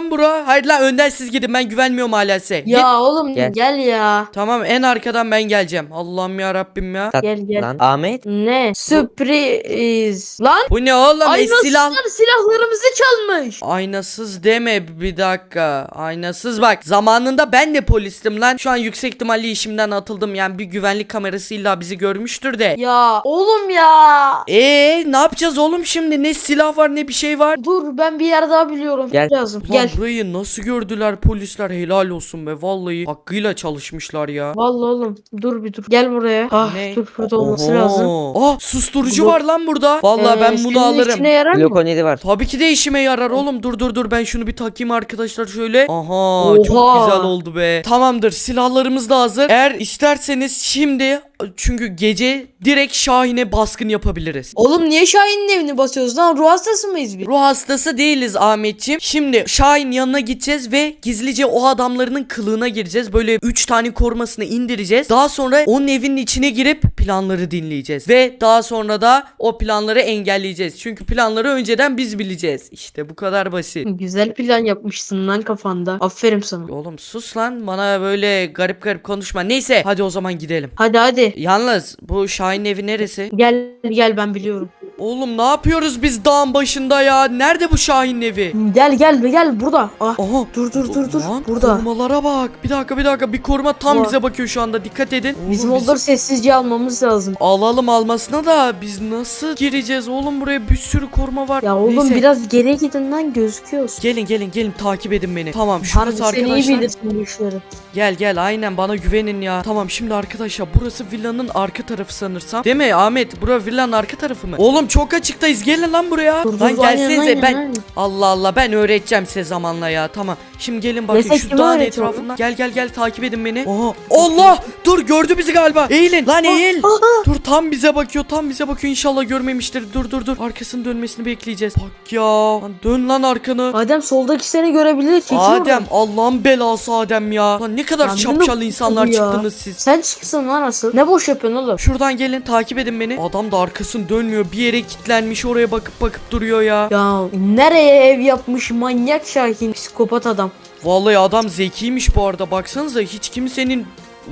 lan bura? Hayır lan önden siz gidin ben güvenmiyorum hala size. Git. Ya oğlum Gel. gel, ya. Tamam en arkadan ben geleceğim. Allah'ım ya Rabbim ya. Sat Gel, gel. Lan Ahmet. Ne? Sürpriz. Lan Bu ne oğlum? Ay E, silah... silahlarımızı çalmış. Aynasız deme bir dakika. Aynasız bak. Zamanında ben de polistim lan. Şu an yüksek ihtimalle işimden atıldım. Yani bir güvenlik kamerası illa bizi görmüştür de. Ya oğlum ya. Eee ne yapacağız oğlum şimdi? Ne silah var ne bir şey var. Dur ben bir yer daha biliyorum. Gel. Lazım. Ulan Gel. burayı nasıl gördüler polisler helal olsun be vallahi hakkıyla çalışmışlar ya. Vallahi oğlum dur bir dur. Gel buraya. Ah Ne? dur burada olması Oho. lazım. Ah susturucu Bu- var lan burada. Vallahi Ee, ben bunu alırım. işine yarar mı? Glock 17 var. Tabii ki de işime yarar oğlum. Dur dur dur ben şunu bir takayım arkadaşlar şöyle. Aha Oha. çok güzel oldu be. Tamamdır silahlarımız da hazır. Eğer isterseniz şimdi çünkü gece direkt Şahin'e baskın yapabiliriz. Oğlum niye Şahin'in evini basıyoruz lan? Ruh hastası mıyız biz? Ruh hastası değiliz Ahmetçim. Şimdi Şahin yanına gideceğiz ve gizlice o adamlarının kılığına gireceğiz. Böyle 3 tane korumasını indireceğiz. Daha sonra onun evinin içine girip planları dinleyeceğiz. Ve daha sonra da o planları engelleyeceğiz. Çünkü planları önceden biz bileceğiz. İşte bu kadar basit. Güzel plan yapmışsın lan kafanda. Aferin sana. Oğlum sus lan bana böyle garip garip konuşma. Neyse hadi o zaman gidelim. Hadi hadi. Yalnız bu Şahin evi neresi? Gel gel ben biliyorum. Oğlum ne yapıyoruz biz dağın başında ya? Nerede bu Şahin evi? Gel gel gel burada. Ah. Aha. Dur dur dur dur. Lan, Burada. Korumalara bak. Bir dakika bir dakika. Bir koruma tam Var. bize bakıyor şu anda. Dikkat edin. Bizim Oğlum, onları sessizce almamız lazım. Alalım almasına da biz nasıl gireceğiz oğlum buraya bir sürü koruma var. Ya oğlum Neyse. biraz geriye gidin lan gözüküyoruz. Gelin gelin gelin takip edin beni. Tamam Harbi şurası sen iyi arkadaşlar. bilirsin bu işleri. Gel gel aynen bana güvenin ya. Tamam şimdi arkadaşlar burası villanın arka tarafı sanırsam. Değil mi Ahmet? Bura villanın arka tarafı mı? Oğlum çok açıktayız. Gelin lan buraya. Dur, dur, lan gelsenize aynen, ben aynen. Allah Allah ben öğreteceğim size zamanla ya. Tamam. Şimdi gelin bakın Neyse, şu dağın etrafından. Gel gel gel takip edin beni. Oha. Allah! Dur gördü bizi galiba. Eğilin. Lan eğil. Dur tam bize bakıyor. Tam bize bakıyor. İnşallah görmemiştir. Dur dur dur. Arkasının dönmesini bekleyeceğiz. Bak ya. Lan dön lan arkanı. Adem soldaki seni görebilir. Çekil Adem. Allah'ın belası Adem ya. Lan ne kadar Lan bu insanlar ya? çıktınız siz. Sen çıksın lan asıl. Ne boş yapıyorsun oğlum? Şuradan gelin takip edin beni. Adam da arkasını dönmüyor. Bir yere kilitlenmiş oraya bakıp bakıp duruyor ya. Ya nereye ev yapmış manyak Şahin psikopat adam. Vallahi adam zekiymiş bu arada. Baksanıza hiç kimsenin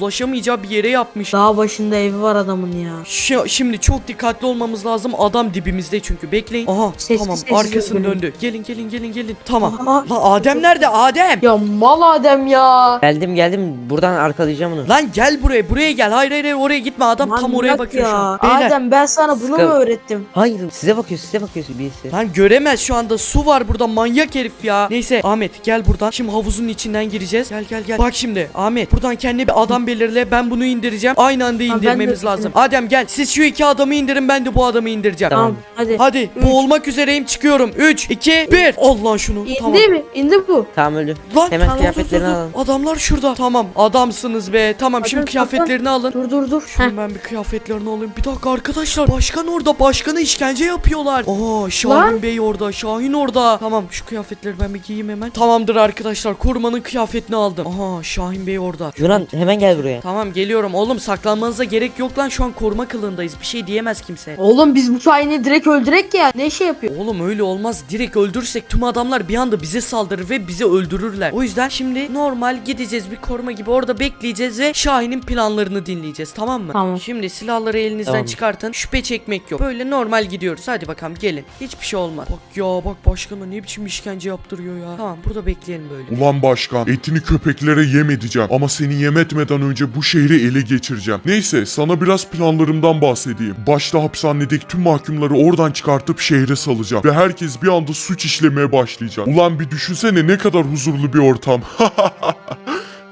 ulaşamayacağı bir yere yapmış. Dağ başında evi var adamın ya. Şi- şimdi çok dikkatli olmamız lazım. Adam dibimizde çünkü. Bekleyin. Aha Sessiz tamam sessiz arkasını döndü. Gelin gelin gelin gelin. Tamam. Aha. Lan Adem nerede? Adem. Ya mal Adem ya. Geldim geldim. Buradan arkalayacağım onu. Lan gel buraya. Buraya gel. Hayır hayır hayır, oraya gitme. Adam tam oraya Manyak bakıyor ya. şu an. Beyler. Adem ben sana bunu Sıkı- mu öğrettim? Hayır size bakıyor size bakıyor birisi. Lan göremez şu anda su var burada manyak herif ya. Neyse Ahmet gel buradan. Şimdi havuzun içinden gireceğiz. Gel gel gel. Bak şimdi Ahmet buradan kendine bir adam belirle. Ben bunu indireceğim. Aynı anda ben de indirmemiz lazım. Adem gel. Siz şu iki adamı indirin ben de bu adamı indireceğim. Tamam. Tamam hadi. Hadi Üç. boğulmak üzereyim çıkıyorum. 3 2 1. Allah şunu. İndi tamam. mi? İndi bu. Tamam öldü. Lan Hemen tamam, kıyafetlerini dur, dur, dur. alalım. Adamlar şurada. Tamam adamsınız be. Tamam şimdi Adam, kıyafetlerini alın. Dur dur dur. Heh. Şunu ben bir kıyafetlerini alayım. Bir dakika arkadaşlar. Başkan orada. Başkanı işkence yapıyorlar. Aa Şahin Lan. Bey orada. Şahin orada. Tamam şu kıyafetleri ben bir giyeyim hemen. Tamamdır arkadaşlar. Korumanın kıyafetini aldım. Aha Şahin Bey orada. Yunan hemen gel buraya. Tamam geliyorum. Oğlum saklanmanıza gerek yok lan. Şu an koruma kılığındayız. Bir şey diyemez kimse. Oğlum biz bu Şahin'i direkt öldürek ya. Ne şey yapıyor? Oğlum öyle olmaz. Direkt öldürürsek tüm adamlar bir anda bize saldırır ve bizi öldürürler. O yüzden şimdi normal gideceğiz bir koruma gibi orada bekleyeceğiz ve Şahin'in planlarını dinleyeceğiz tamam mı? Tamam. Şimdi silahları elinizden Tamam. çıkartın. Şüphe çekmek yok. Böyle normal gidiyoruz. Hadi bakalım gelin. Hiçbir şey olmaz. Bak ya bak başkana ne biçim işkence yaptırıyor ya. Tamam burada bekleyelim böyle. Ulan başkan etini köpeklere yem edeceğim ama seni yem etmeden önce bu şehri ele geçireceğim. Neyse sana biraz planlarımdan bahsedeyim. Başta hapishanedeki tüm mahkumları oradan çıkartıp şehre salacağım ve herkes bir anda suç işlemeye başlayacak. Ulan bir düşünsene ne kadar huzurlu bir ortam.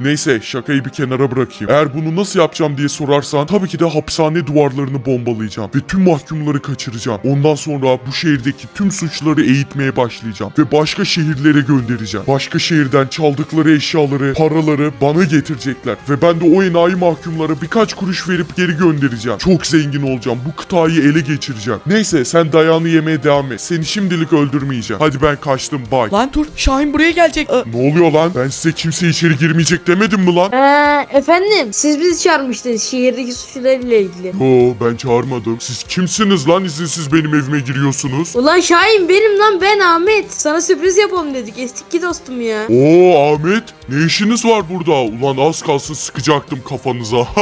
Neyse şakayı bir kenara bırakayım. Eğer bunu nasıl yapacağım diye sorarsan tabii ki de hapishane duvarlarını bombalayacağım ve tüm mahkumları kaçıracağım. Ondan sonra bu şehirdeki tüm suçları eğitmeye başlayacağım ve başka şehirlere göndereceğim. Başka şehirden çaldıkları eşyaları, paraları bana getirecekler ve ben de o enayi mahkumlara birkaç kuruş verip geri göndereceğim. Çok zengin olacağım. Bu kıtayı ele geçireceğim. Neyse sen dayağını yemeye devam et. Seni şimdilik öldürmeyeceğim. Hadi ben kaçtım. Bye. Lan dur Şahin buraya gelecek. Aa, Ne oluyor lan? Ben size kimse içeri girmeyecek demedim mi lan? Ee, efendim siz bizi çağırmıştınız şehirdeki suçlarıyla ilgili. Yo ben çağırmadım. Siz kimsiniz lan izinsiz benim evime giriyorsunuz? Ulan Şahin benim lan ben Ahmet. Sana sürpriz yapalım dedik eski dostum ya. Oo Ahmet ne işiniz var burada? Ulan az kalsın sıkacaktım kafanıza.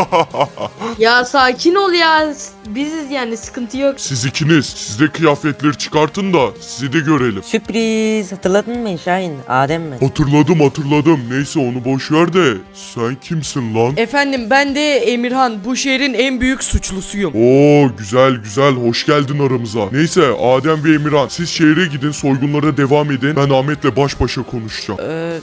Ya sakin ol ya. Biziz yani sıkıntı yok. Siz ikiniz siz de kıyafetleri çıkartın da sizi de görelim. Sürpriz. Hatırladın mı Şahin? Adem mi? Hatırladım hatırladım. Neyse onu boş ver de sen kimsin lan? Efendim ben de Emirhan bu şehrin en büyük suçlusuyum. Oo güzel güzel hoş geldin aramıza. Neyse Adem ve Emirhan siz şehre gidin soygunlara devam edin. Ben Ahmet'le baş başa konuşacağım. Ee,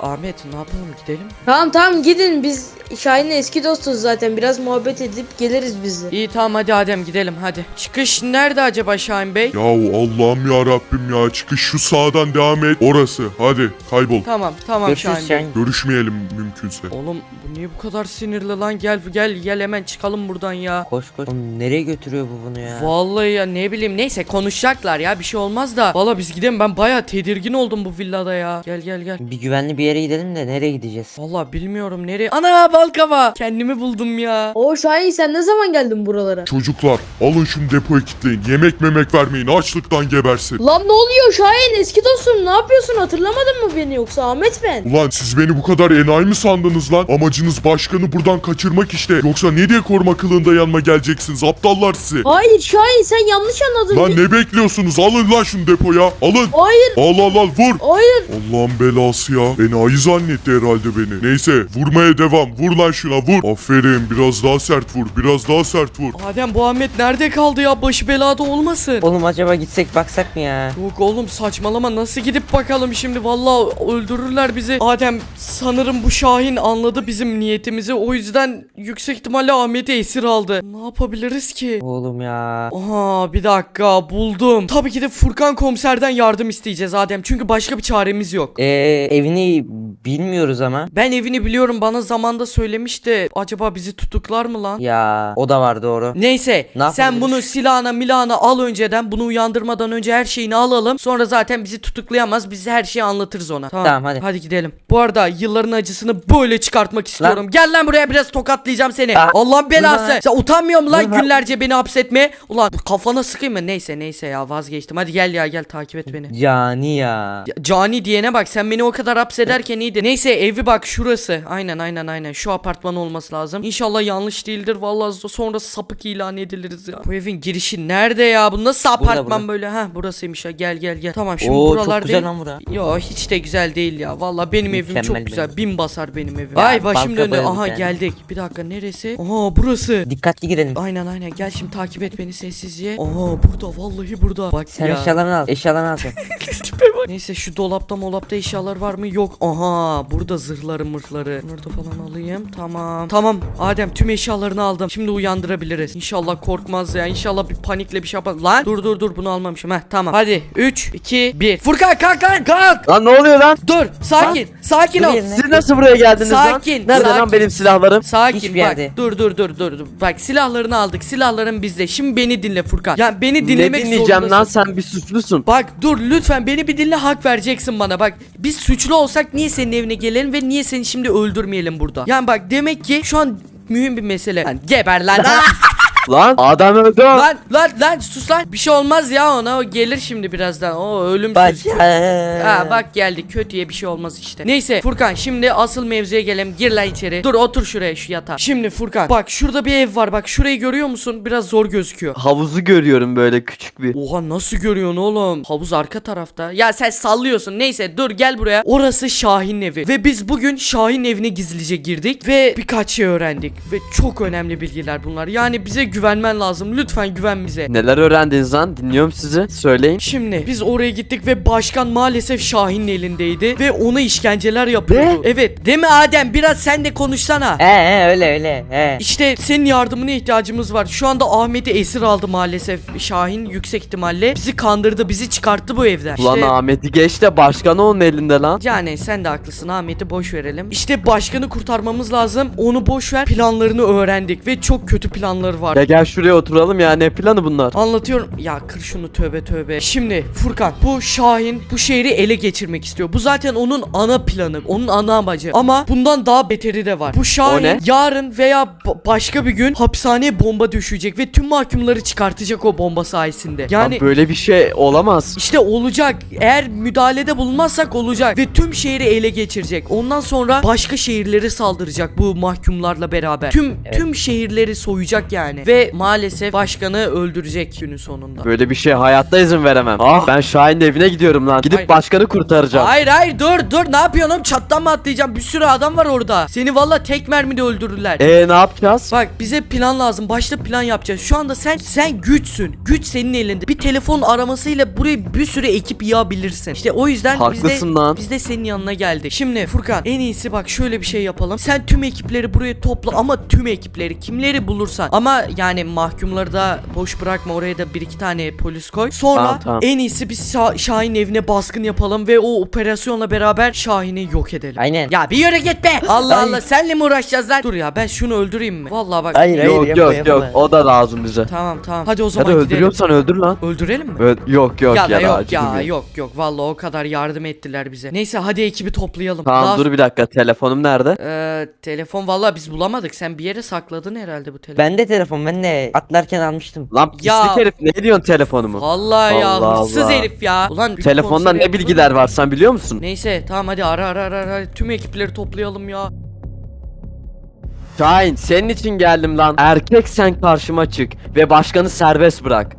Ahmet ne yapalım gidelim? Tamam tamam gidin biz Şahin'le eski dostuz zaten. Biraz muhabbet edip geliriz biz de. İyi tamam hadi Adem gidelim hadi. Çıkış nerede acaba Şahin Bey? Yahu Allah'ım ya Rabbim ya çıkış şu sağdan devam et. Orası hadi kaybol. Tamam tamam Görüşürüz Şahin Bey. Şahin. Görüşmeyelim mümkünse. Oğlum bu niye bu kadar sinirli lan gel gel gel hemen çıkalım buradan ya. Koş koş. Oğlum nereye götürüyor bu bunu ya? Vallahi ya ne bileyim neyse konuşacaklar ya bir şey olmaz da. Valla biz gidelim ben baya tedirgin oldum bu villada ya. Gel gel gel. Bir güvenli bir yere gidelim de nereye gideceğiz? Valla bilmiyorum nereye. Ana balkava. Kendimi buldum ya. O Şahin sen ne zaman geldin buralara? Çocuklar alın şunu depoya kilitleyin. Yemek memek vermeyin açlıktan gebersin. Lan ne oluyor Şahin eski dostum ne yapıyorsun hatırlamadın mı beni yoksa Ahmet ben? Ulan siz beni bu kadar enayi mi sandınız lan? Amacınız başkanı buradan kaçırmak işte. Yoksa ne diye koruma kılığında yanıma geleceksiniz aptallar sizi. Hayır Şahin sen yanlış anladın. Lan ne bekliyorsunuz? Alın lan şunu depoya. Alın. Hayır Al al al vur. hayır. Allah'ın belası ya. Enayi zannetti herhalde beni. Neyse vurmaya devam. Vur lan şuna vur. Aferin biraz daha sert vur. Biraz daha sert vur. Adem bu Ahmet nerede kaldı ya başı belada olmasın. Oğlum acaba gitsek baksak mı ya? Yok oğlum saçmalama nasıl gidip bakalım şimdi vallahi öldürürler bizi. Adem sanırım bu Şahin anladı bizim niyetimizi o yüzden yüksek ihtimalle Ahmet'i esir aldı. Ne yapabiliriz ki? Oğlum ya. Aha bir dakika buldum. Tabii ki de Furkan komiserden yardım isteyeceğiz Adem çünkü başka bir çaremiz yok. Ee, evini bilmiyoruz ama. Ben evini biliyorum bana zamanda söylemişti. Acaba bizi tutuklar mı lan? Ya o da var doğru. Neyse Ne sen yapabiliriz? bunu silahına milahına al önceden bunu uyandırmadan önce her şeyini alalım sonra zaten bizi tutuklayamaz biz her şeyi anlatırız ona tamam, hadi. hadi gidelim bu arada yılların acısını böyle çıkartmak istiyorum gel lan buraya biraz tokatlayacağım seni Aa, Allah'ın belası sen utanmıyor musun lan günlerce beni hapsetme ulan kafana sıkayım mı neyse neyse ya vazgeçtim hadi gel ya gel takip et beni Cani ya. ya, Cani diyene bak sen beni o kadar hapsederken iyiydi. Neyse evi bak şurası. Aynen aynen aynen şu apartman olması lazım. İnşallah yanlış değildir. Vallahi sonra sapık ilan ediliriz ya. Bu evin girişi nerede ya? Bu nasıl apartman burada. böyle? Ha burasıymış ya. Gel gel gel. Tamam şimdi Oo buralar çok güzel değil. lan bura. Yo hiç de güzel değil ya. Vallahi benim evim Mükemmel çok güzel. Bin basar benim evim. Ay başım döndü. Aha yani. geldik. Bir dakika neresi? Aha burası. Dikkatli girelim. Aynen aynen gel şimdi takip et beni sessizce. Aha burada vallahi burada. Bak Sen ya. eşyalarını al. Eşyalarını al. Neyse şu dolapta molapta eşyalar var mı? Yok. Aha burada zırhları mırhları. Bunları da falan alayım. Tamam. Tamam Adem tüm eşyalarını aldım. Şimdi uyandırabiliriz. İnşallah korkmaz ya. İnşallah bir panikle bir şey yapmaz. Lan dur dur dur bunu almamışım. Heh tamam. Hadi 3 2 1. Furkan kalk lan kalk. Lan ne oluyor lan? Dur sakin. Sakin Dur ol. Siz nasıl buraya geldiniz Sakin, lan? Nerede sakin. lan benim silahlarım? Sakin Hiçbir bak. yerde. Dur dur dur dur dur. Bak silahlarını aldık. Silahların bizde. Şimdi beni dinle Furkan. Ya beni Ne dinlemek dinleyeceğim lan zorundasın. sen bir suçlusun. Bak dur lütfen beni bir dinle hak vereceksin bana. Bak biz suçlu olsak niye senin evine gelelim ve niye seni şimdi öldürmeyelim burada? Yani bak demek ki şu an mühim bir mesele. Lan geber lan! Lan adam öldü. lan lan lan sus lan bir şey olmaz ya ona o gelir şimdi birazdan o ölümsüz Bacak. Ha bak geldi kötüye bir şey olmaz işte. Neyse Furkan şimdi asıl mevzuya gelelim. Gir lan içeri. Dur otur şuraya şu yatağa. Şimdi Furkan bak şurada bir ev var. Bak şurayı görüyor musun? Biraz zor gözüküyor. Havuzu görüyorum böyle küçük bir. Oha nasıl görüyorsun oğlum? Havuz arka tarafta. Ya sen sallıyorsun. Neyse dur gel buraya. Orası Şahin evi. Ve biz bugün Şahin evine gizlice girdik ve birkaç şey öğrendik. Ve çok önemli bilgiler bunlar. Yani bize güvenmen lazım. Lütfen güven bize. Neler öğrendiniz lan? Dinliyorum sizi. Söyleyin. Şimdi biz oraya gittik ve başkan maalesef Şahin'in elindeydi ve ona işkenceler yapıyordu. Ne? Evet. Değil mi Adem? Biraz sen de konuşsana. He he öyle öyle. He. İşte senin yardımına ihtiyacımız var. Şu anda Ahmet'i esir aldı maalesef Şahin yüksek ihtimalle. Bizi kandırdı, bizi çıkarttı bu evden. Ulan İşte- Ahmet'i geç de başkanı onun elinde lan. yani sen de haklısın Ahmet'i boş verelim. İşte başkanı kurtarmamız lazım. Onu boş ver. Planlarını öğrendik ve çok kötü planları var. Ya gel şuraya oturalım ya ne planı bunlar? Anlatıyorum. Ya kır şunu tövbe tövbe. Şimdi Furkan bu Şahin bu şehri ele geçirmek istiyor. Bu zaten onun ana planı. Onun ana amacı. Ama bundan daha beteri de var. Bu O Şahin yarın veya ba- başka bir gün hapishaneye bomba düşecek ve tüm mahkumları çıkartacak o bomba sayesinde. Yani Lan böyle bir şey olamaz. işte olacak. Eğer müdahalede bulunmazsak olacak ve tüm şehri ele geçirecek. Ondan sonra başka şehirleri saldıracak bu mahkumlarla beraber. Tüm tüm şehirleri soyacak yani ve maalesef başkanı öldürecek günün sonunda. Böyle bir şey hayatta izin veremem. Ah ben Şahin'in evine gidiyorum lan. Gidip Hayır. başkanı kurtaracağım. Hayır hayır dur dur ne yapıyorsun oğlum çattan mı atlayacağım bir sürü adam var orada Seni valla tek mermide öldürürler E ne yapacağız? Bak bize plan lazım başta plan yapacağız Şu anda sen sen güçsün Güç senin elinde Bir telefon aramasıyla buraya bir sürü ekip yığabilirsin İşte o yüzden biz Haklısın de, lan. biz de senin yanına geldik Şimdi Furkan en iyisi bak şöyle bir şey yapalım Sen tüm ekipleri buraya topla ama tüm ekipleri kimleri bulursan Ama yani mahkumları da boş bırakma oraya da bir iki tane polis koy Sonra Tamam, tamam. en iyisi biz Şa- Şahin evine baskın yapalım ve o operasyonla beraber Şahin'i yok edelim. Aynen. Ya bir yere git be. Allah Ay. Allah senle mi uğraşacağız lan? Dur ya ben şunu öldüreyim mi? Vallahi bak. Hayır, hayır. yok yapma, yok yapma. yok o da lazım bize. Tamam tamam. Hadi o Ya zaman da gidelim. öldürüyorsan öldür lan. Öldürelim mi? Ö- yok yok ya ya, yok ya ya. yok yok vallahi o kadar yardım ettiler bize. Neyse hadi ekibi toplayalım. Tamam Daha- dur bir dakika telefonum nerede? Ee, telefon vallahi biz bulamadık. Sen bir yere sakladın herhalde bu telefonu. Ben de telefon ben de atlarken almıştım. Lan pislik Ya- herif ne diyorsun telefonumu? Vallahi ya Allah hırsız Allah. herif ya. Ulan bir Telefonda konsere ne bilgiler var sen biliyor musun? Neyse tamam hadi ara ara ara ara. Tüm ekipleri toplayalım ya. Şahin senin için geldim lan. Erkek sen karşıma çık ve başkanı serbest bırak.